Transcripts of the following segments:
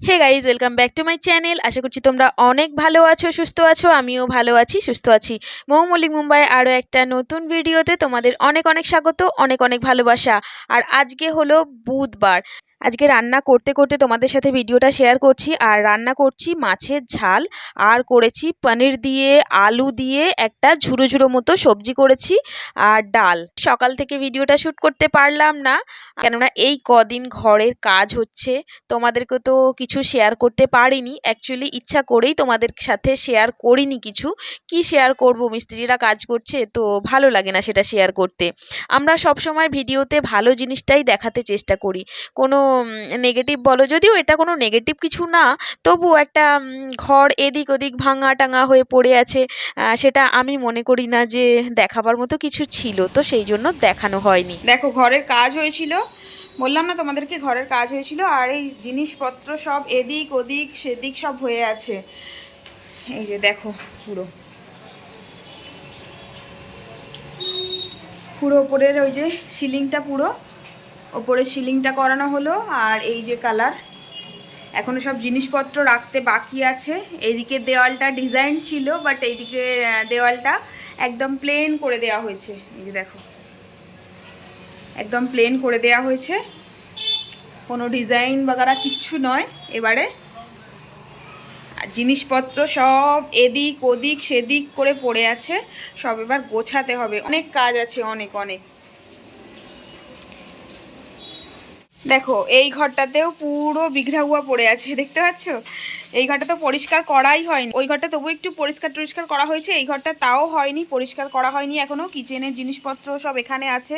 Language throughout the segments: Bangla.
Hey guys welcome back to my channel আশা করছি তোমরা অনেক ভালো আছো, সুস্থ আছো, আমিও ভালো আছি, সুস্থ আছি। মৌ মল্লিক মুম্বাই আরও একটা নতুন ভিডিওতে তোমাদের অনেক অনেক স্বাগত, অনেক অনেক ভালোবাসা। আর আজকে হলো বুধবার। আজকে রান্না করতে করতে তোমাদের সাথে ভিডিওটা শেয়ার করছি। আর রান্না করছি মাছের ঝাল, আর করেছি পনির দিয়ে, আলু দিয়ে একটা ঝুড়ো ঝুড়ো মতো সবজি করেছি, আর ডাল। সকাল থেকে ভিডিওটা শ্যুট করতে পারলাম না, কেননা এই কদিন ঘরের কাজ হচ্ছে। তোমাদেরকে তো কিছু শেয়ার করতে পারিনি। অ্যাকচুয়ালি ইচ্ছা করেই তোমাদের সাথে শেয়ার করিনি কিছু। কি শেয়ার করব? মিস্ত্রিরা কাজ করছে, তো ভালো লাগে না সেটা শেয়ার করতে। আমরা সব সময় ভিডিওতে ভালো জিনিসটাই দেখাতে চেষ্টা করি। কোনো নেগেটিভ বলো। যদিও এটা কোনো নেগেটিভ কিছু না তবু একটা ঘর এদিক ওদিক ভাঙা টাঙা হয়ে পড়ে আছে। সেটা আমি মনে করি না যে দেখাবার মতো কিছু ছিল, তো সেই জন্য দেখানো হয়নি। দেখো, ঘরের কাজ হয়েছিল। বললাম না তোমাদেরকে, ঘরের কাজ হয়েছিল, আর এই জিনিসপত্র সব এদিক ওদিক সেদিক সব হয়ে আছে। এই যে দেখো, পুরো। পুরো ওপরের ওই যে সিলিংটা পুরো। ওপরে সিলিংটা করানো হলো আর এই যে কালার। এখনও সব জিনিসপত্র রাখতে বাকি আছে। এইদিকে দেওয়ালটা ডিজাইন ছিল, বাট এইদিকে দেওয়ালটা একদম প্লেন করে দেওয়া হয়েছে। এই যে দেখো। একদম প্লেন করে দেওয়া হয়েছে। কোনো ডিজাইন বাগারা কিচ্ছু নয় এবারে। আর জিনিসপত্র সব এদিক ওদিক, সেদিক করে পড়ে আছে। সব এবার গোছাতে হবে। অনেক কাজ আছে, অনেক অনেক। দেখো, এই ঘরটাতেও পুরো বিঘ্রাগুয়া পড়ে আছে, দেখতে পাচ্ছ? এই ঘরটা তো পরিষ্কার করাই হয়নি। ওই ঘরটা তবু একটু পরিষ্কার টরিষ্কার করা হয়েছে, এই ঘরটা তাও হয়নি, পরিষ্কার করা হয়নি এখনও কিচেনের জিনিসপত্র সব এখানে আছে।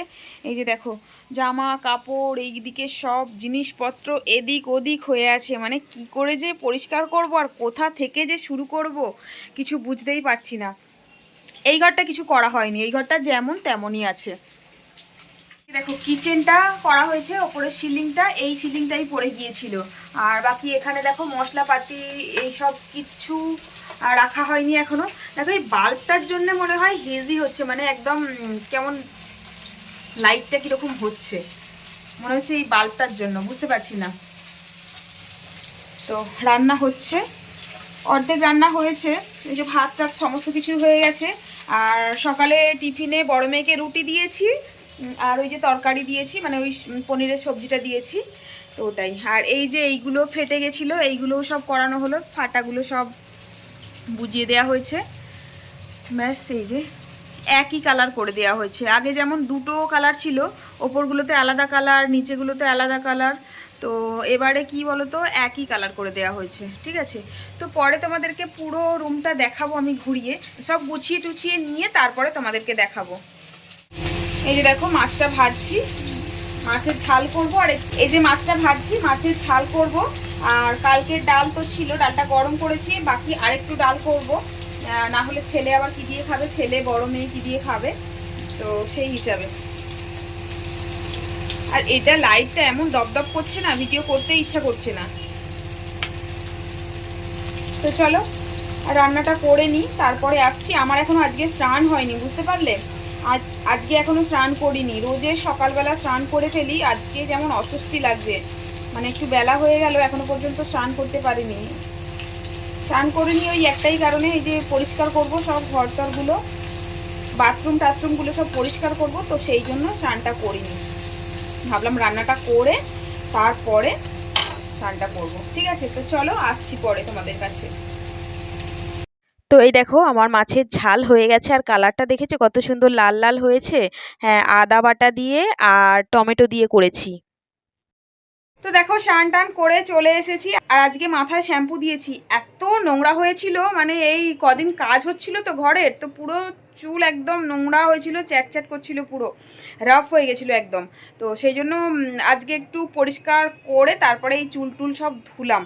এই যে দেখো, জামা, কাপড়, এই দিকে সব জিনিসপত্র এদিক ওদিক হয়ে আছে। মানে কি করে যে পরিষ্কার করব আর কোথা থেকে যে শুরু করব, কিছু বুঝতেই পারছি না। এই ঘরটা কিছু করা হয়নি, এই ঘরটা যেমন তেমনই আছে। দেখো কিচেনটা করা হয়েছে, ওপরের সিলিংটা এই সিলিংটাই পড়ে গিয়েছিল। আর বাকি এখানে দেখো, মশলাপাতি, এইসব কিছু রাখা হয়নি এখনও। দেখো, এই বাল্বটার জন্য মনে হয় হেজি হচ্ছে মানে একদম কেমন লাইটটা কীরকম হচ্ছে। মনে হচ্ছে এই বাল্বটার জন্য, বুঝতে পারছি না। তো রান্না হচ্ছে। অর্ধেক রান্না হয়েছে, এই যে ভাত টাত সমস্ত কিছু হয়ে গেছে। আর সকালে টিফিনে বড় মেয়েকে রুটি দিয়েছি আর ওই যে তরকারি দিয়েছি মানে ওই পনিরের সবজিটা দিয়েছি, তো ওটাই। আর এই যে এইগুলো ফেটে গেছিল, এইগুলোও সব করানো হলো, ফাটাগুলো সব বুঝিয়ে দেওয়া হয়েছে। ব্যাস, এই যে একই কালার করে দেওয়া হয়েছে। আগে যেমন দুটো কালার ছিল, ওপরগুলোতে আলাদা কালার নিচেগুলোতে আলাদা কালার তো এবারে কি বলতো, একই কালার করে দেওয়া হয়েছে, ঠিক আছে? তো পরে তোমাদেরকে পুরো রুমটা দেখাবো আমি ঘুরিয়ে, সব গুছিয়ে টুছিয়ে নিয়ে তারপরে তোমাদেরকে দেখাবো। এই যে দেখো মাছটা ভাজছি। মাছের ঝাল করব। আর এই- যে মাছটা ভাজছি, মাছের ঝাল করব। আর কালকের ডাল তো ছিল, ডালটা গরম করেছি, বাকি আরেকটু ডাল করব। না হলে ছেলে আবার কি দিয়ে খাবে? ছেলে, বড় মেয়ে কি দিয়ে খাবে? তো সেই হিসাবে। আর এটা লাইটটা এমন দপদপ করছে না, ভিডিও করতে ইচ্ছা করছে না। তো চলো রান্নাটা করে নিই, তারপরে আসছি। আমার এখনও আজকে স্নান হয়নি, বুঝতে পারলে? আজ, আজকে এখনও স্নান করিনি। রোজে সকালবেলা স্নান করে ফেলি, আজকে যেমন অস্বস্তি লাগছে। মানে একটু বেলা হয়ে গেল, এখনও পর্যন্ত স্নান করতে পারিনি। স্নান করিনি ওই একটাই কারণে এই যে পরিষ্কার করব সব ঘর টরগুলো বাথরুম টাথরুমগুলো সব পরিষ্কার করব, তো সেই জন্য স্নানটা করিনি। ভাবলাম রান্নাটা করে তারপরে স্নানটা করব। ঠিক আছে, তো চলো আসছি পরে তোমাদের কাছে। তো এই দেখো আমার মাছের ঝাল হয়ে গেছে আর কালারটা দেখেছ? কত সুন্দর লাল লাল হয়েছে। হ্যাঁ আদা বাটা দিয়ে আর টমেটো দিয়ে করেছি। তো দেখো, স্নান টান করে চলে এসেছি আর আজকে মাথায় শ্যাম্পু দিয়েছি। এত নোংরা হয়েছিল মানে এই কদিন কাজ হচ্ছিল তো ঘরের, তো পুরো চুল একদম নোংরা হয়েছিল চ্যাট চ্যাট করছিল পুরো, রাফ হয়ে গেছিল একদম। তো সেই জন্য আজকে একটু পরিষ্কার করে তারপরে এই চুল টুল সব ধুলাম।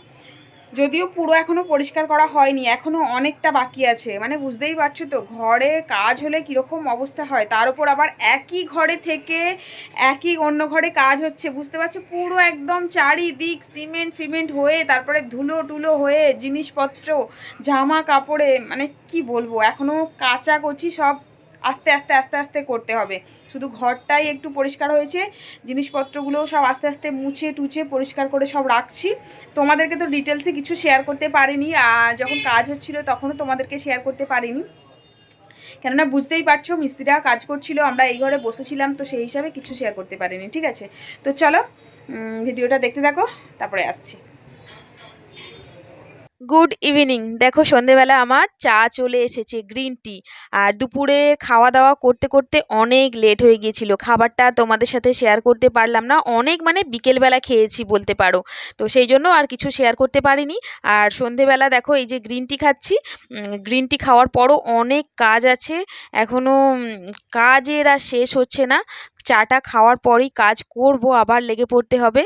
যদিও পুরো এখনও পরিষ্কার করা হয়নি, এখনও অনেকটা বাকি আছে। মানে বুঝতেই পারছ তো, ঘরে কাজ হলে কীরকম অবস্থা হয়, তার উপর আবার একই ঘরে থেকে একই অন্য ঘরে কাজ হচ্ছে, বুঝতে পারছ? পুরো একদম চারিদিক সিমেন্ট ফিমেন্ট হয়ে, তারপরে ধুলো টুলো হয়ে, জিনিসপত্র, জামা কাপড়ে মানে কি বলব, এখনও কাঁচা কচি সব আস্তে আস্তে আস্তে আস্তে করতে হবে। শুধু ঘরটাই একটু পরিষ্কার হয়েছে, জিনিসপত্রগুলো সব আস্তে আস্তে মুছে টুছে পরিষ্কার করে সব রাখছি। তোমাদেরকে তো ডিটেলসে কিছু শেয়ার করতে পারিনি, আর যখন কাজ হচ্ছিল তখনও তোমাদেরকে শেয়ার করতে পারিনি। কেননা বুঝতেই পারছ, মিস্ত্রিরা কাজ করছিল, আমরা এই ঘরে বসেছিলাম, তো সেই হিসাবে কিছু শেয়ার করতে পারিনি, ঠিক আছে? তো চলো ভিডিওটা দেখতে থাকো, তারপরে আসছি। গুড ইভিনিং দেখো, সন্ধেবেলা আমার চা চলে এসেছে গ্রিন টি আর দুপুরে খাওয়া দাওয়া করতে করতে অনেক লেট হয়ে গিয়েছিল। খাবারটা তোমাদের সাথে শেয়ার করতে পারলাম না। অনেক মানে বিকেলবেলা খেয়েছি বলতে পারো। তো সেই জন্য আর কিছু শেয়ার করতে পারিনি। আর সন্ধেবেলা দেখো, এই যে গ্রিন টি খাচ্ছি গ্রিন টি খাওয়ার পরও অনেক কাজ আছে। এখনও কাজের আর শেষ হচ্ছে না। চাটা খাওয়ার পরই কাজ করব, আবার লেগে পড়তে হবে।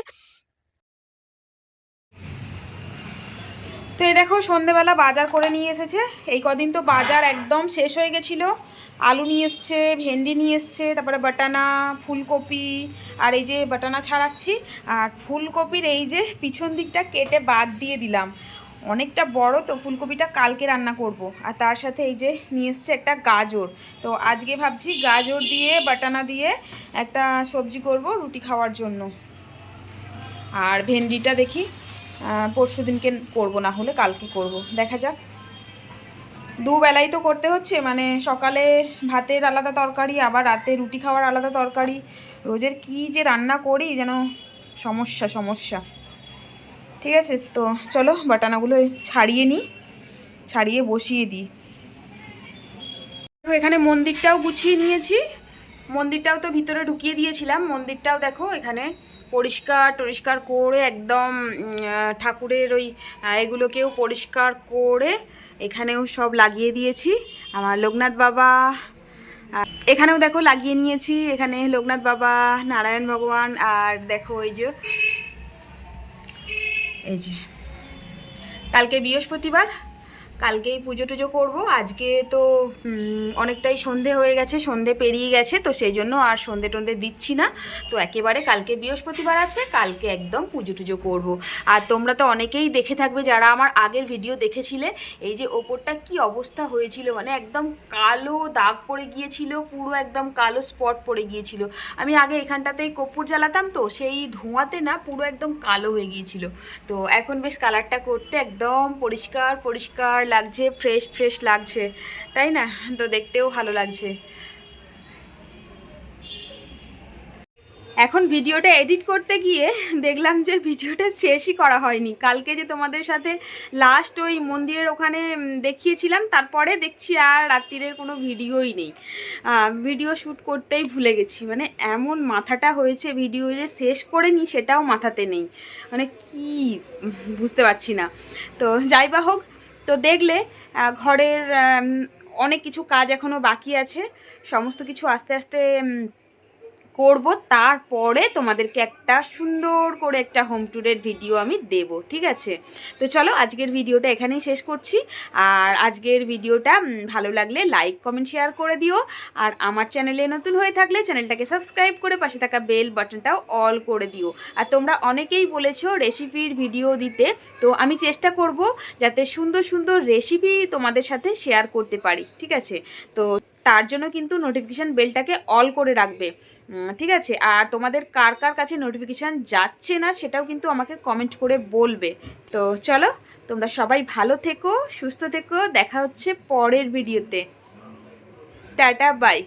তো এই দেখো সন্ধেবেলা বাজার করে নিয়ে এসেছে। এই কদিন তো বাজার একদম শেষ হয়ে গেছিল। আলু নিয়ে এসছে, ভেন্ডি নিয়ে এসছে, তারপরে বাটানা, ফুলকপি, আর এই যে বাটানা ছাড়াচ্ছি। আর ফুলকপির এই যে পিছন দিকটা কেটে বাদ দিয়ে দিলাম। অনেকটা বড়, তো ফুলকপিটা কালকে রান্না করব। আর তার সাথে এই যে নিয়ে এসছে একটা গাজর। তো আজকে ভাবছি গাজর দিয়ে, বাটানা দিয়ে একটা সবজি করব রুটি খাওয়ার জন্য। আর ভেন্ডিটা দেখি। পরশু দিনকে করব, না হলে কালকে করব। দেখা যাক। দুবেলাই তো করতে হচ্ছে মানে সকালে ভাতের আলাদা তরকারি, আবার রাতে রুটি খাওয়ার আলাদা তরকারি। রোজের কি যে রান্না করি যেন সমস্যা সমস্যা। ঠিক আছে, তো চলো বাটানাগুলো ছাড়িয়ে নিই, ছাড়িয়ে বসিয়ে দিই। এখানে মন্দিরটাও গুছিয়ে নিয়েছি। মন্দিরটাও তো ভিতরে ঢুকিয়ে দিয়েছিলাম। মন্দিরটাও দেখো, এখানে পরিষ্কার টরিষ্কার করে একদম ঠাকুরের ওই এগুলোকেও পরিষ্কার করে এখানেও সব লাগিয়ে দিয়েছি। আমার লোকনাথ বাবা এখানেও দেখো লাগিয়ে নিয়েছি। এখানে লোকনাথ বাবা, নারায়ণ ভগবান আর দেখো এই যে এই যে, কালকে বৃহস্পতিবার। কালকেই পুজো টুজো করব। আজকে তো অনেকটাই সন্ধে হয়ে গেছে, সন্ধে পেরিয়ে গেছে, তো সেই জন্য আর সন্ধে টন্ধে দিচ্ছি না। তো একেবারে কালকে বৃহস্পতিবার আছে, কালকে একদম পুজো টুজো করব। আর তোমরা তো অনেকেই দেখে থাকবে যারা আমার আগের ভিডিও দেখেছিলে, এই যে ওপরটা কি অবস্থা হয়েছিল মানে একদম কালো দাগ পড়ে গিয়েছিল, পুরো একদম কালো স্পট পড়ে গিয়েছিল। আমি আগে এখানটাতেই কর্পূর জ্বালাতাম তো, সেই ধোঁয়াতে না পুরো একদম কালো হয়ে গিয়েছিল। তো এখন বেশ কালারটা করতে একদম পরিষ্কার পরিষ্কার লাগছে ফ্রেশ ফ্রেশ লাগছে। তাই না? তো দেখতেও ভালো লাগছে। এখন ভিডিওটা এডিট করতে গিয়ে দেখলাম যে ভিডিওটা শেষই করা হয়নি। কালকে যে তোমাদের সাথে লাস্ট ওই মন্দিরের ওখানে দেখিয়েছিলাম, তারপরে দেখছি আর রাত্রিরের কোনো ভিডিওই নেই। ভিডিও শ্যুট করতেই ভুলে গেছি। মানে এমন মাথাটা হয়েছে ভিডিও যে শেষ করে নি সেটাও মাথাতে নেই। মানে কি বুঝতে পারছি না। তো যাই বা হোক তো দেখলে ঘরের অনেক কিছু কাজ এখনও বাকি আছে। সমস্ত কিছু আস্তে আস্তে করব, তারপরে তোমাদেরকে একটা সুন্দর করে একটা হোম ট্যুরের ভিডিও আমি দেব, ঠিক আছে? তো চলো, আজকের ভিডিওটা এখানেই শেষ করছি। আর আজকের ভিডিওটা ভালো লাগলে লাইক কমেন্ট শেয়ার করে দিও। আর আমার চ্যানেলে নতুন হয়ে থাকলে চ্যানেলটাকে সাবস্ক্রাইব করে পাশে থাকা বেল বাটনটাও অল করে দিও। আর তোমরা অনেকেই বলেছ রেসিপির ভিডিও দিতে, তো আমি চেষ্টা করব যাতে সুন্দর সুন্দর রেসিপি তোমাদের সাথে শেয়ার করতে পারি, ঠিক আছে? তো তার জন্য কিন্তু নোটিফিকেশান বেলটাকে অল করে রাখবে। ঠিক আছে? আর তোমাদের কার কার কাছে নোটিফিকেশান যাচ্ছে না সেটাও কিন্তু আমাকে কমেন্ট করে বলবে। তো চলো, তোমরা সবাই ভালো থেকো, সুস্থ থেকো, দেখা হচ্ছে পরের ভিডিওতে টাটা বাই